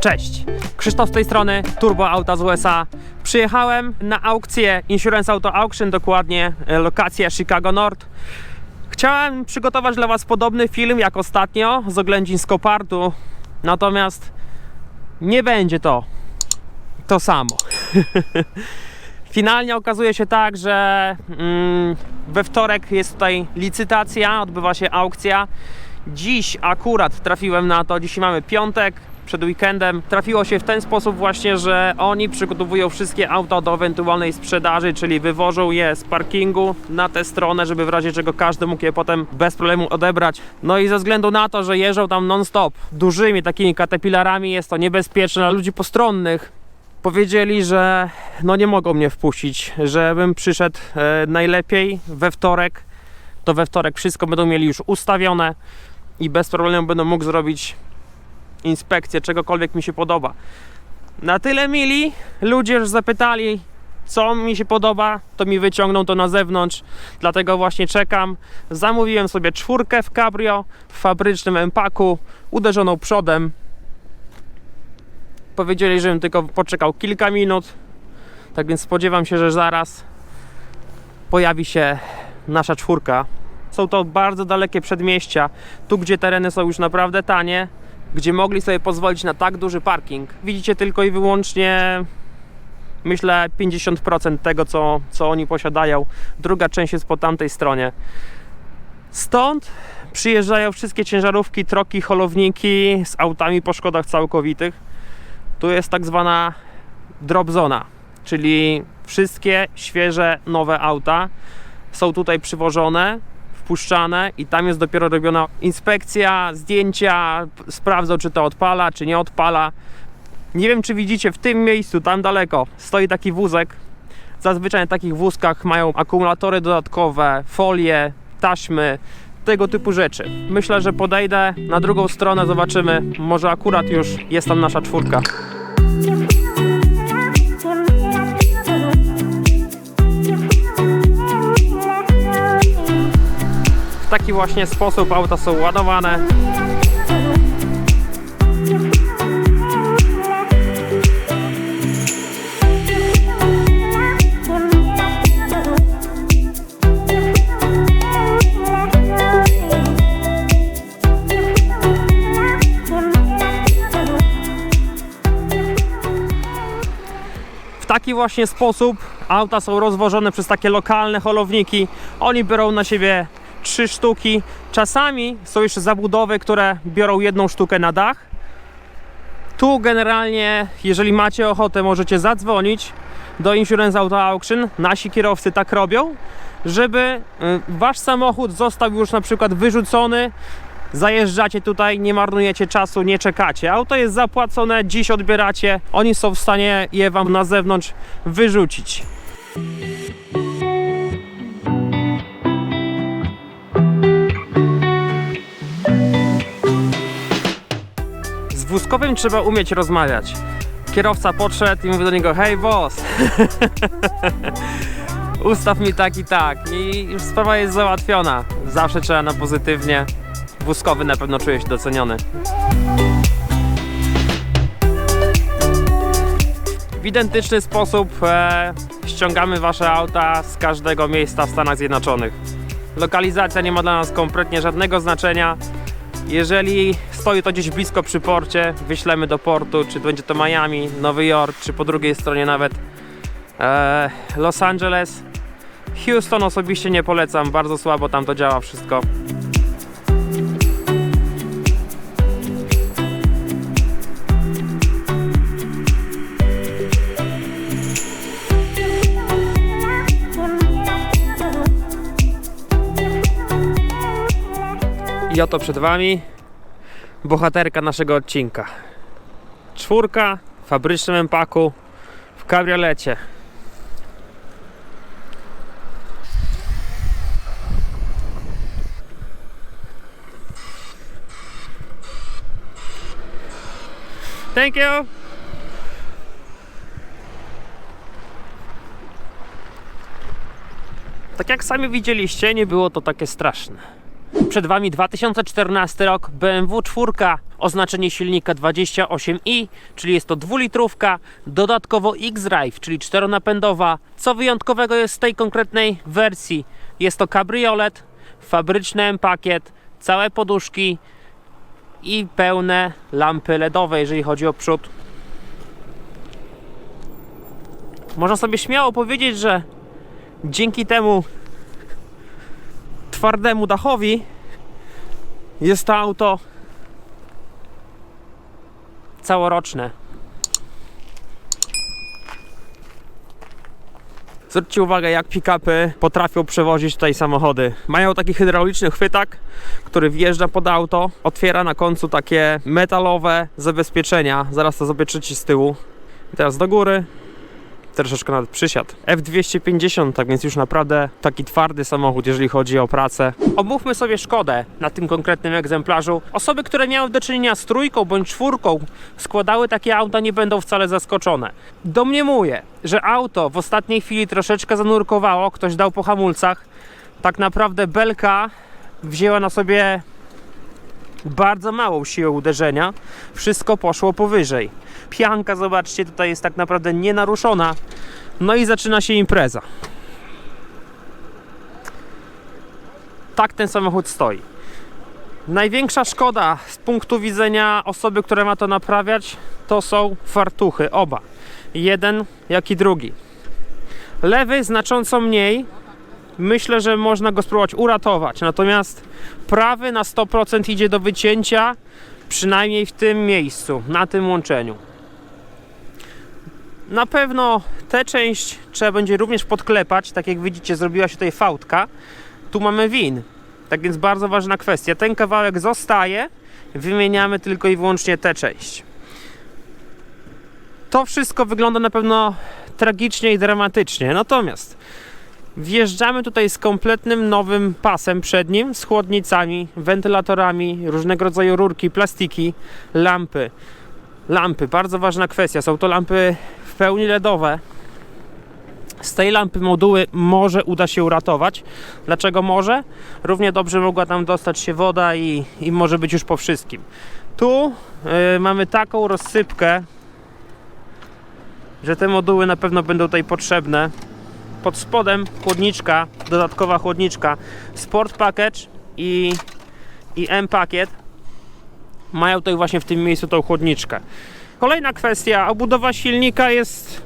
Cześć, Krzysztof z tej strony, Turbo Auta z USA. Przyjechałem na aukcję Insurance Auto Auction, dokładnie e, lokacja Chicago North. Chciałem przygotować dla Was podobny film jak ostatnio z oględzin Skopartu, natomiast nie będzie to to samo. Finalnie okazuje się tak, że mm, we wtorek jest tutaj licytacja, odbywa się aukcja. Dziś akurat trafiłem na to, dzisiaj mamy piątek, przed weekendem. Trafiło się w ten sposób właśnie, że oni przygotowują wszystkie auta do ewentualnej sprzedaży, czyli wywożą je z parkingu na tę stronę, żeby w razie czego każdy mógł je potem bez problemu odebrać. No i ze względu na to, że jeżdżą tam non-stop dużymi takimi caterpillarami, jest to niebezpieczne dla ludzi postronnych powiedzieli, że no nie mogą mnie wpuścić, żebym przyszedł e, najlepiej we wtorek. To we wtorek wszystko będą mieli już ustawione i bez problemu będę mógł zrobić inspekcję czegokolwiek mi się podoba. Na tyle mili ludzie już zapytali, co mi się podoba, to mi wyciągną to na zewnątrz, dlatego właśnie czekam. Zamówiłem sobie czwórkę w cabrio w fabrycznym empaku, uderzoną przodem, Powiedzieli, żebym tylko poczekał kilka minut. Tak więc spodziewam się, że zaraz pojawi się nasza czwórka. Są to bardzo dalekie przedmieścia, tu gdzie tereny są już naprawdę tanie, gdzie mogli sobie pozwolić na tak duży parking. Widzicie tylko i wyłącznie myślę 50% tego, co, co oni posiadają. Druga część jest po tamtej stronie. Stąd przyjeżdżają wszystkie ciężarówki, troki, holowniki z autami po szkodach całkowitych. Tu jest tak zwana drop zona, czyli wszystkie świeże, nowe auta są tutaj przywożone, i tam jest dopiero robiona inspekcja, zdjęcia, sprawdzą czy to odpala, czy nie odpala. Nie wiem czy widzicie, w tym miejscu, tam daleko, stoi taki wózek. Zazwyczaj na takich wózkach mają akumulatory dodatkowe, folie, taśmy, tego typu rzeczy. Myślę, że podejdę na drugą stronę, zobaczymy. Może akurat już jest tam nasza czwórka. Taki właśnie sposób auta są ładowane. Taki właśnie sposób auta są rozwożone przez takie lokalne holowniki. Oni biorą na siebie trzy sztuki. Czasami są jeszcze zabudowy, które biorą jedną sztukę na dach. Tu generalnie, jeżeli macie ochotę, możecie zadzwonić do Insurance Auto Auction. Nasi kierowcy tak robią, żeby y, wasz samochód został już na przykład wyrzucony. Zajeżdżacie tutaj, nie marnujecie czasu, nie czekacie. Auto jest zapłacone, dziś odbieracie. Oni są w stanie je wam na zewnątrz wyrzucić. Z wózkowym trzeba umieć rozmawiać. Kierowca podszedł i mówi do niego: Hej, boss! Ustaw mi tak i tak. I sprawa jest załatwiona. Zawsze trzeba na pozytywnie. Wózkowy na pewno czuje się doceniony. W identyczny sposób e, ściągamy wasze auta z każdego miejsca w Stanach Zjednoczonych. Lokalizacja nie ma dla nas kompletnie żadnego znaczenia. Jeżeli stoi to gdzieś blisko przy porcie, wyślemy do portu, czy będzie to Miami, Nowy Jork, czy po drugiej stronie nawet e, Los Angeles. Houston osobiście nie polecam, bardzo słabo tam to działa wszystko. I oto przed Wami bohaterka naszego odcinka. Czwórka w fabrycznym empaku w kabriolecie. Thank you. Tak jak sami widzieliście, nie było to takie straszne. Przed Wami 2014 rok BMW 4, oznaczenie silnika 28i, czyli jest to dwulitrówka, dodatkowo X-Drive, czyli czteronapędowa. Co wyjątkowego jest w tej konkretnej wersji? Jest to kabriolet, fabryczny M-pakiet, całe poduszki i pełne lampy LEDowe, jeżeli chodzi o przód. Można sobie śmiało powiedzieć, że dzięki temu twardemu dachowi jest to auto całoroczne. Zwróćcie uwagę, jak pick-upy potrafią przewozić tutaj samochody. Mają taki hydrauliczny chwytak, który wjeżdża pod auto, otwiera na końcu takie metalowe zabezpieczenia. Zaraz to zobaczycie z tyłu. I teraz do góry, troszeczkę nawet przysiadł. F250, tak więc już naprawdę taki twardy samochód, jeżeli chodzi o pracę. Omówmy sobie Szkodę na tym konkretnym egzemplarzu. Osoby, które miały do czynienia z trójką bądź czwórką, składały takie auta, nie będą wcale zaskoczone. Domniemuję, że auto w ostatniej chwili troszeczkę zanurkowało, ktoś dał po hamulcach. Tak naprawdę belka wzięła na sobie bardzo małą siłę uderzenia, wszystko poszło powyżej. Pianka, zobaczcie, tutaj jest tak naprawdę nienaruszona. No i zaczyna się impreza. Tak ten samochód stoi. Największa szkoda z punktu widzenia osoby, która ma to naprawiać, to są fartuchy, oba. Jeden, jak i drugi. Lewy znacząco mniej, myślę, że można go spróbować uratować. Natomiast prawy na 100% idzie do wycięcia, przynajmniej w tym miejscu, na tym łączeniu. Na pewno tę część trzeba będzie również podklepać. Tak jak widzicie, zrobiła się tutaj fałdka. Tu mamy win. Tak więc bardzo ważna kwestia. Ten kawałek zostaje, wymieniamy tylko i wyłącznie tę część. To wszystko wygląda na pewno tragicznie i dramatycznie. Natomiast Wjeżdżamy tutaj z kompletnym nowym pasem przednim, z chłodnicami, wentylatorami, różnego rodzaju rurki, plastiki, lampy. Lampy, bardzo ważna kwestia. Są to lampy pełni LEDowe. Z tej lampy moduły może uda się uratować. Dlaczego może? Równie dobrze mogła tam dostać się woda i, i może być już po wszystkim. Tu yy, mamy taką rozsypkę, że te moduły na pewno będą tutaj potrzebne pod spodem chłodniczka, dodatkowa chłodniczka Sport Package i, i M Pakiet mają tutaj właśnie w tym miejscu tą chłodniczkę. Kolejna kwestia, obudowa silnika jest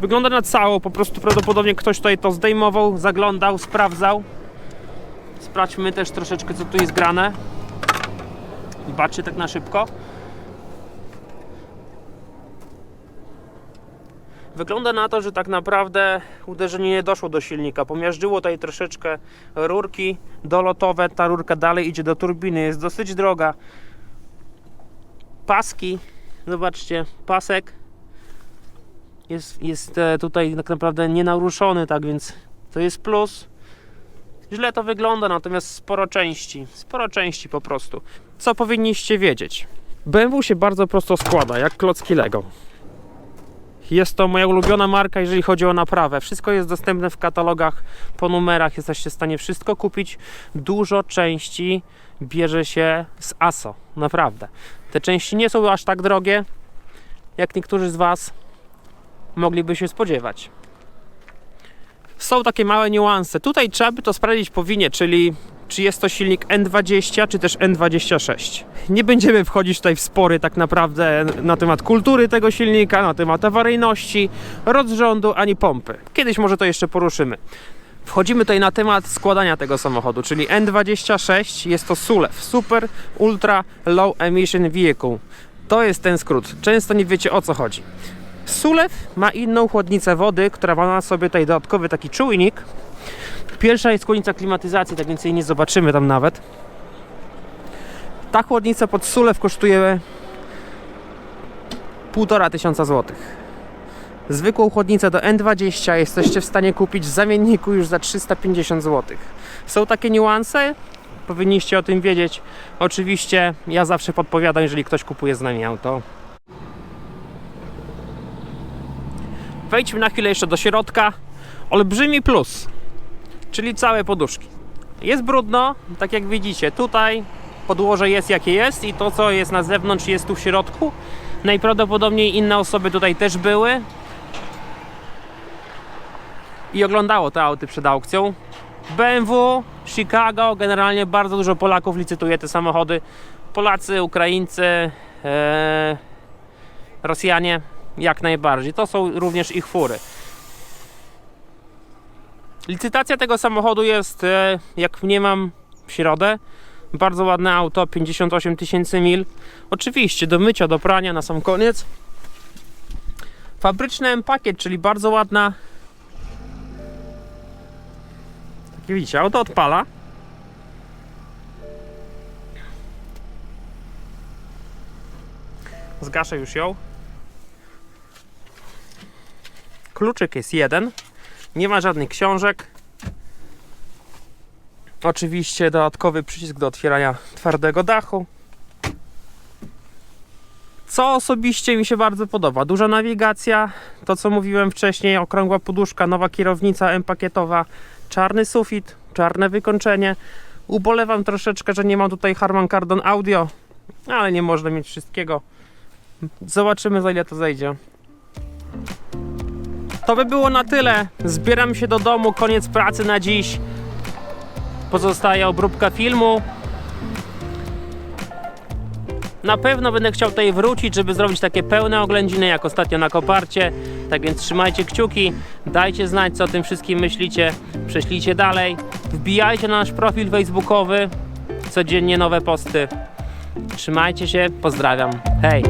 wygląda na całą, po prostu prawdopodobnie ktoś tutaj to zdejmował, zaglądał, sprawdzał. Sprawdźmy też troszeczkę co tu jest grane. Zobaczcie tak na szybko. Wygląda na to, że tak naprawdę uderzenie nie doszło do silnika. Pomiażdżyło tutaj troszeczkę rurki dolotowe. Ta rurka dalej idzie do turbiny, jest dosyć droga. Paski, zobaczcie, pasek jest, jest e, tutaj tak naprawdę nienaruszony, tak więc to jest plus. Źle to wygląda, natomiast sporo części, sporo części po prostu. Co powinniście wiedzieć? BMW się bardzo prosto składa, jak klocki Lego. Jest to moja ulubiona marka, jeżeli chodzi o naprawę. Wszystko jest dostępne w katalogach po numerach. Jesteście w stanie wszystko kupić. Dużo części bierze się z ASO. Naprawdę. Te części nie są aż tak drogie, jak niektórzy z Was mogliby się spodziewać. Są takie małe niuanse. Tutaj trzeba by to sprawdzić po winie, czyli czy jest to silnik N20 czy też N26. Nie będziemy wchodzić tutaj w spory tak naprawdę na temat kultury tego silnika, na temat awaryjności, rozrządu ani pompy. Kiedyś może to jeszcze poruszymy. Wchodzimy tutaj na temat składania tego samochodu, czyli N26 jest to SULEV, Super Ultra Low Emission Vehicle. To jest ten skrót. Często nie wiecie o co chodzi. SULEV ma inną chłodnicę wody, która ma sobie tutaj dodatkowy taki czujnik, Pierwsza jest chłodnica klimatyzacji, tak więc jej nie zobaczymy tam nawet. Ta chłodnica pod Sulew kosztuje 1,5 tysiąca złotych. Zwykłą chłodnicę do N20 jesteście w stanie kupić w zamienniku już za 350 zł. Są takie niuanse, powinniście o tym wiedzieć. Oczywiście ja zawsze podpowiadam, jeżeli ktoś kupuje z nami auto. Wejdźmy na chwilę jeszcze do środka. Olbrzymi plus czyli całe poduszki. Jest brudno, tak jak widzicie. Tutaj podłoże jest jakie jest i to co jest na zewnątrz jest tu w środku. Najprawdopodobniej inne osoby tutaj też były i oglądało te auty przed aukcją. BMW, Chicago, generalnie bardzo dużo Polaków licytuje te samochody. Polacy, Ukraińcy, e, Rosjanie, jak najbardziej. To są również ich fury. Licytacja tego samochodu jest, e, jak mniemam, w środę. Bardzo ładne auto, 58 tysięcy mil. Oczywiście do mycia, do prania na sam koniec. Fabryczny M-Pakiet, czyli bardzo ładna. Takie widzicie, auto odpala. Zgaszę już ją. Kluczyk jest jeden. Nie ma żadnych książek. Oczywiście dodatkowy przycisk do otwierania twardego dachu. Co osobiście mi się bardzo podoba. Duża nawigacja, to co mówiłem wcześniej, okrągła poduszka, nowa kierownica M-pakietowa, czarny sufit, czarne wykończenie. Ubolewam troszeczkę, że nie mam tutaj Harman Kardon Audio, ale nie można mieć wszystkiego. Zobaczymy za ile to zejdzie. To by było na tyle. Zbieram się do domu, koniec pracy na dziś. Pozostaje obróbka filmu. Na pewno będę chciał tutaj wrócić, żeby zrobić takie pełne oględziny, jak ostatnio na koparcie. Tak więc trzymajcie kciuki, dajcie znać, co o tym wszystkim myślicie, prześlijcie dalej. Wbijajcie na nasz profil facebookowy, codziennie nowe posty. Trzymajcie się, pozdrawiam. Hej!